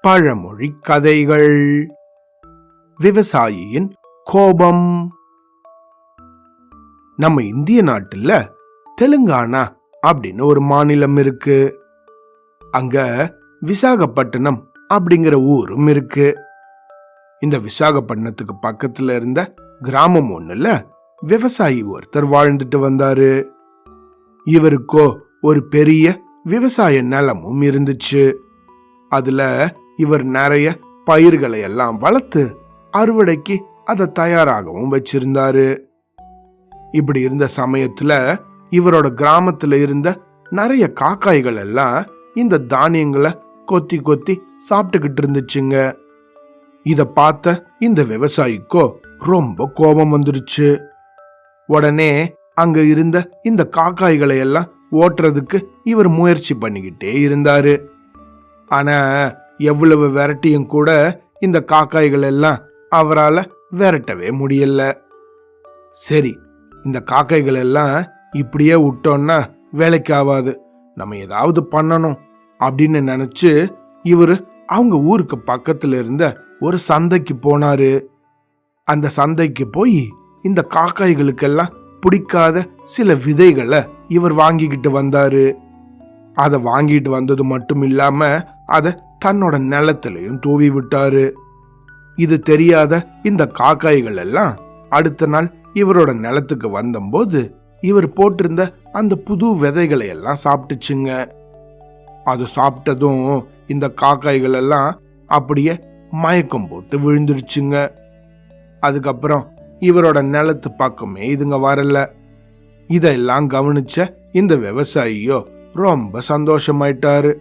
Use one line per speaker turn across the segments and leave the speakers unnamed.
பழமொழி கதைகள். விவசாயியின் கோபம். நம்ம இந்திய நாட்டுல தெலுங்கானா அப்படின்னு ஒரு மாநிலம் இருக்கு. அங்க விசாகப்பட்டினம் அப்படிங்கிற ஊரும் இருக்கு. இந்த விசாகப்பட்டினத்துக்கு பக்கத்துல இருந்த கிராமம் ஒண்ணுல விவசாயி ஒருத்தர் வாழ்ந்துட்டு வந்தாரு. இவருக்கோ ஒரு பெரிய விவசாய நிலமும் இருந்துச்சு. அதுல இவர் நிறைய பயிர்களை எல்லாம் வளர்த்து அறுவடைக்கு அதை தயாராகவும் வச்சிருந்தாரு. இப்படி இருந்த சமயத்துல இவரோட கிராமத்துல இருந்த நிறைய காக்காய்கள் எல்லாம் இந்த தானியங்களை கொத்தி கொத்தி சாப்பிட்டுக்கிட்டு இருந்துச்சுங்க. இத பார்த்த இந்த விவசாயிக்கோ ரொம்ப கோபம் வந்துருச்சு. உடனே அங்க இருந்த இந்த காக்காய்களை எல்லாம் ஓட்டுறதுக்கு இவர் முயற்சி பண்ணிக்கிட்டே இருந்தார். ஆனா எவ்வளவு விரட்டியும் கூட இந்த காக்காய்கள் எல்லாம் அவரால் விரட்டவே முடியல. சரி இந்த காக்காய்கள் எல்லாம் இப்படியே விட்டோம்னா வேலைக்கு ஆகாது. நம்ம ஏதாவது பண்ணணும் அப்படின்னு நினச்சி இவர் அவங்க ஊருக்கு பக்கத்தில் இருந்த ஒரு சந்தைக்கு போனாரு. அந்த சந்தைக்கு போய் இந்த காக்காய்களுக்கெல்லாம் பிடிக்காத சில விதைகளை இவர் வாங்கிக்கிட்டு வந்தாரு. அதை வாங்கிட்டு வந்தது மட்டும் இல்லாம அதை தன்னோட நிலத்திலையும் தூவி விட்டாரு. இது தெரியாத இந்த காக்காய்கள் எல்லாம் அடுத்த நாள் இவரோட நிலத்துக்கு வந்தபோது இவர் போட்டிருந்த அந்த புது விதைகளை எல்லாம் சாப்பிட்டுச்சுங்க. அது சாப்பிட்டதும் இந்த காக்காய்கள் எல்லாம் அப்படியே மயக்கம் போட்டு விழுந்துருச்சுங்க. அதுக்கப்புறம் இவரோட நிலத்து பக்கமே இதுங்க வரல. இதெல்லாம் கவனிச்ச இந்த விவசாயியோ ரொம்ப சந்தோஷமாயிட்டாரு.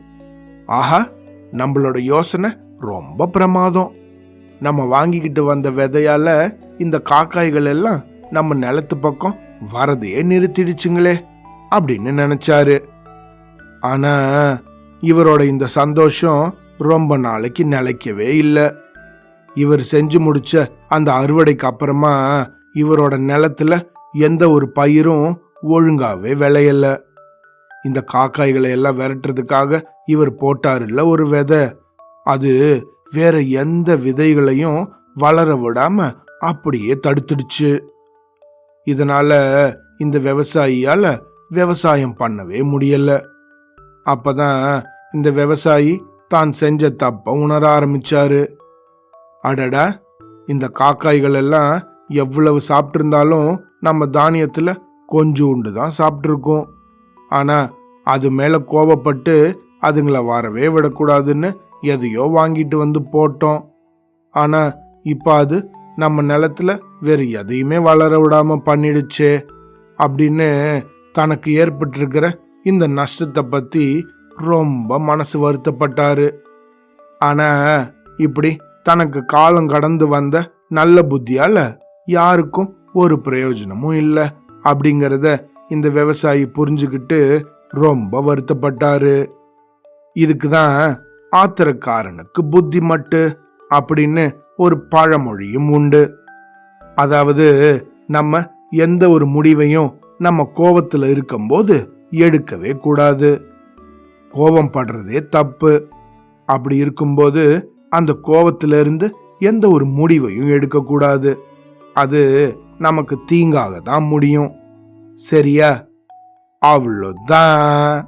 ஆஹா நம்மளோட யோசனை ரொம்ப பிரமாதம். நம்ம வாங்கிக்கிட்டு வந்த விதையால இந்த காக்காய்கள் எல்லாம் நம்ம நிலத்து பக்கம் வரதையே நிறுத்திடுச்சுங்களே அப்படின்னு நினைச்சாரு. ஆனா இவரோட இந்த சந்தோஷம் ரொம்ப நாளைக்கு நிலைக்கவே இல்லை. இவர் செஞ்சு முடிச்ச அந்த அறுவடைக்கு அப்புறமா இவரோட நிலத்துல எந்த ஒரு பயிரும் ஒழுங்காவே விளையல. இந்த காக்காய்களை எல்லாம் விரட்டுறதுக்காக இவர் போட்டாருல்ல ஒரு விதை. அது வேற எந்த விதைகளையும் வளர விடாம அப்படியே தடுத்துடுச்சு. இதனால இந்த விவசாயியால விவசாயம் பண்ணவே முடியல. அப்பதான் இந்த விவசாயி தான் செஞ்ச தப்ப உணர ஆரம்பிச்சாரு. அடடா இந்த காக்காய்கள் எல்லாம் எவ்வளவு சாப்பிட்டிருந்தாலும் நம்ம தானியத்தில் கொஞ்சோண்டு தான் சாப்பிட்ருக்கோம் ஆனால் அது மேலே கோவப்பட்டு அதுங்களை வரவே விடக்கூடாதுன்னு எதையோ வாங்கிட்டு வந்து போட்டோம். ஆனால் இப்போ அது நம்ம நிலத்துல வேறு எதையுமே வளர விடாமல் பண்ணிடுச்சே அப்படின்னு தனக்கு ஏற்பட்டிருக்கிற இந்த நஷ்டத்தை பற்றி ரொம்ப மனசு வருத்தப்பட்டாரு. ஆனால் இப்படி தனக்கு காலம் கடந்து வந்த நல்ல புத்தியால யாருக்கும் ஒரு பிரயோஜனமும் இல்லை. அப்படிங்கிறத இந்த விவசாயி புரிஞ்சுக்கிட்டு ரொம்ப வருத்தப்பட்டாரு. இதுக்கு தான் ஆத்திரக்காரனுக்கு புத்தி மட்டு அப்படின்னு ஒரு பழமொழியும் உண்டு. அதாவது நம்ம எந்த ஒரு முடிவையும் நம்ம கோபத்தில் இருக்கும்போது எடுக்கவே கூடாது. கோபம் படுறதே தப்பு. அப்படி இருக்கும்போது அந்த கோபத்திலிருந்து எந்த ஒரு முடிவையும் எடுக்கக்கூடாது. அது நமக்கு தீங்காக தான் முடியும். சரியா? அவ்வளோதான்.